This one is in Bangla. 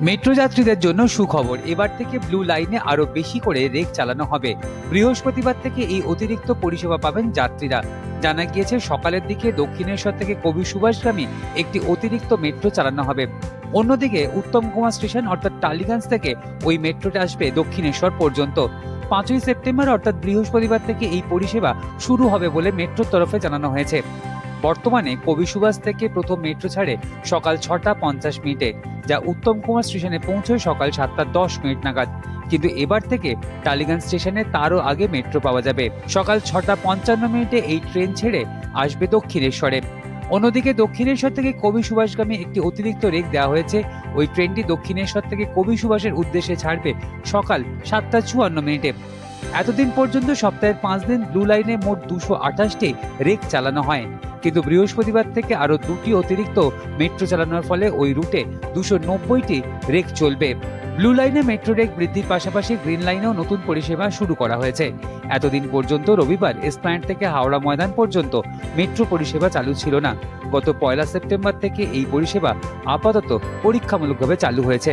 মেট্রো যাত্রীদের জন্য সুখবর। এবার থেকে ব্লু লাইনে আরও বেশি করে রেক চালানো হবে। বৃহস্পতিবার থেকে এই অতিরিক্ত পরিষেবা পাবেন যাত্রীরা। জানা গিয়েছে, সকালের দিকে দক্ষিণেশ্বর থেকে কবি সুভাষগ্রামী একটি অতিরিক্ত মেট্রো চালানো হবে। অন্যদিকে উত্তম কুমার স্টেশন অর্থাৎ টালিগঞ্জ থেকে ওই মেট্রোটা আসবে দক্ষিণেশ্বর পর্যন্ত। পাঁচই সেপ্টেম্বর অর্থাৎ বৃহস্পতিবার থেকে এই পরিষেবা শুরু হবে বলে মেট্রোর তরফে জানানো হয়েছে। বর্তমানে কবি সুভাষ থেকে প্রথম মেট্রো ছাড়ে সকাল ছটা পঞ্চাশ মিনিটে, যা উত্তম কুমার স্টেশনে পৌঁছয় সকাল সাতটা দশ মিনিট নাগাদ। কিন্তু এবার থেকে টালিগঞ্জ স্টেশনে তারও আগে মেট্রো পাওয়া যাবে। সকাল ছটা পঞ্চান্ন মিনিটে এই ট্রেন ছেড়ে আসবে দক্ষিণেশ্বরে। অন্যদিকে দক্ষিণেশ্বর থেকে কবি সুভাষগামী একটি অতিরিক্ত রেক দেওয়া হয়েছে। ওই ট্রেনটি দক্ষিণেশ্বর থেকে কবি সুভাষের উদ্দেশ্যে ছাড়বে সকাল সাতটা চুয়ান্ন মিনিটে। এতদিন পর্যন্ত সপ্তাহের পাঁচ দিন ব্লু লাইনে মোট দুশো আঠাশটি রেক চালানো হয়। কিন্তু বৃহস্পতিবার থেকে আরও দুটি অতিরিক্ত মেট্রো চালানোর ফলে ওই রুটে দুশো নব্বইটি রেক চলবে। ব্লু লাইনে মেট্রো রেক বৃদ্ধির পাশাপাশি গ্রিন লাইনেও নতুন পরিষেবা শুরু করা হয়েছে। এতদিন পর্যন্ত রবিবার স্প্যান্ড থেকে হাওড়া ময়দান পর্যন্ত মেট্রো পরিষেবা চালু ছিল না। গত পয়লা সেপ্টেম্বর থেকে এই পরিষেবা আপাতত পরীক্ষামূলকভাবে চালু হয়েছে।